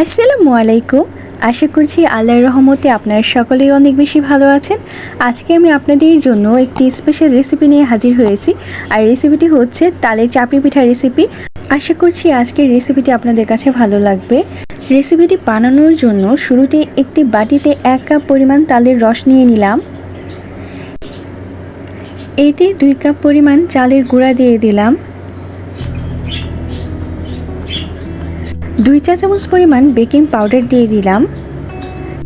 আসসালামু আলাইকুম। আশা করছি আল্লাহর রহমতে আপনারা সকলেই অনেক বেশি ভালো আছেন। আজকে আমি আপনাদের জন্য একটি স্পেশাল রেসিপি নিয়ে হাজির হয়েছি। আর রেসিপিটি হচ্ছে তালের চাপড়ি পিঠা রেসিপি আশা করছি আজকের রেসিপিটি আপনাদের কাছে ভালো লাগবে। রেসিপিটি বানানোর জন্য শুরুতে একটি বাটিতে এক কাপ পরিমাণ তালের রস নিয়ে নিলাম। এতে দুই কাপ পরিমাণ চালের গুঁড়া দিয়ে দিলাম। দুই চা চামচ পরিমাণ বেকিং পাউডার দিয়ে দিলাম।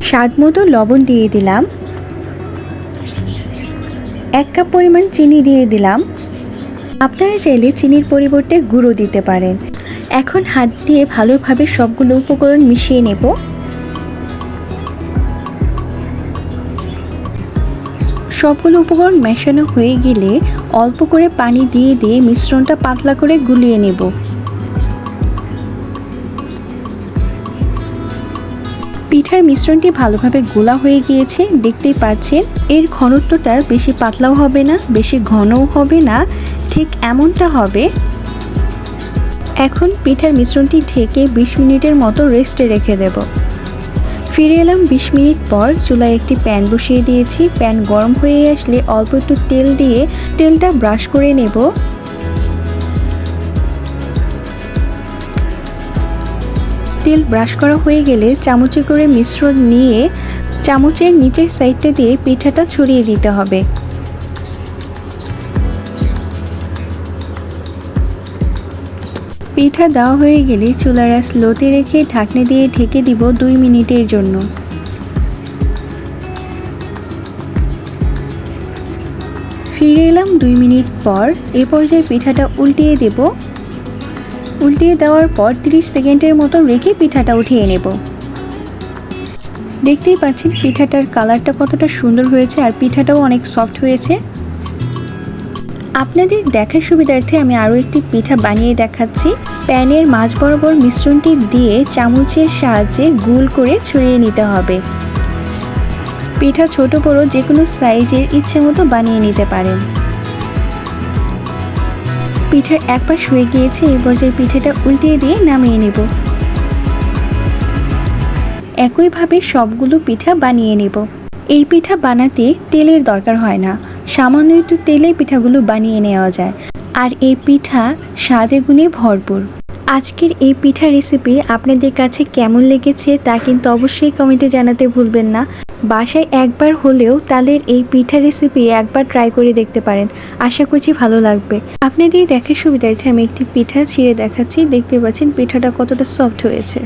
স্বাদ মতো লবণ দিয়ে দিলাম। এক কাপ পরিমাণ চিনি দিয়ে দিলাম। আপনারা চাইলে চিনির পরিবর্তে গুঁড়ো দিতে পারেন। এখন হাত দিয়ে ভালোভাবে সবগুলো উপকরণ মিশিয়ে নেব। সবগুলো উপকরণ মেশানো হয়ে গেলে অল্প করে পানি দিয়ে দিয়ে মিশ্রণটা পাতলা করে গুলিয়ে নেব। পিঠার মিশ্রণটি ভালোভাবে গোলা হয়ে গিয়েছে, দেখতেই পাচ্ছেন। এর ঘনত্বটা বেশি পাতলাও হবে না, বেশি ঘনও হবে না, ঠিক এমনটা হবে। এখন পিঠার মিশ্রণটি ঢেকে বিশ মিনিটের মতো রেস্টে রেখে দেব। ফিরে এলাম বিশ মিনিট পর চুলায় একটি প্যান বসিয়ে দিয়েছি। প্যান গরম হয়ে আসলে অল্প একটু তেল দিয়ে তেলটা ব্রাশ করে নেব। তেল ব্রাশ করা হয়ে গেলে চামচে করে মিশ্রণ নিয়ে চামচের নিচের সাইডটা দিয়ে পিঠাটা ছড়িয়ে দিতে হবে। পিঠা দেওয়া হয়ে গেলে চুলার স্লোতে রেখে ঢাকনি দিয়ে ঢেকে দিব দুই মিনিটের জন্য। ফিরে এলাম দুই মিনিট পর, এ পর্যায়ে পিঠাটা উল্টিয়ে দেব। উল্টিয়ে দেওয়ার পর 30 সেকেন্ডের মতো রেখে পিঠাটা উঠিয়ে নেব। দেখতেই পাচ্ছেন পিঠাটার কালারটা কতটা সুন্দর হয়েছে আর পিঠাটাও অনেক সফট হয়েছে। আপনাদের দেখার সুবিধার্থে আমি আরও একটি পিঠা বানিয়ে দেখাচ্ছি। প্যানের মাঝ বরাবর মিশ্রণটি দিয়ে চামচের সাহায্যে গুল করে ছড়িয়ে নিতে হবে। পিঠা ছোট বড় যে কোনো সাইজের ইচ্ছে মতো বানিয়ে নিতে পারেন। পিঠার এক পাশ হয়ে গিয়েছে, এই পর্যায়ে পিঠাটা উল্টিয়ে দিয়ে নামিয়ে নেব। একইভাবে সবগুলো পিঠা বানিয়ে নেব। এই পিঠা বানাতে তেলের দরকার হয় না। সামান্য একটু তেলে পিঠাগুলো বানিয়ে নেওয়া যায়। আর এই পিঠা স্বাদে গুণে ভরপুর। আজকের এই পিঠা রেসিপি আপনাদের কাছে কেমন লেগেছে তা কিন্তু অবশ্যই কমেন্টে জানাতে ভুলবেন না। বাসায় একবার হলেও তাদের এই পিঠা রেসিপি একবার ট্রাই করে দেখতে পারেন। আশা করছি ভালো লাগবে। আপনাদের দেখার সুবিধার্থে আমি একটি পিঠা ছিঁড়ে দেখাচ্ছি। দেখতে পাচ্ছেন পিঠাটা কতটা সফট হয়েছে।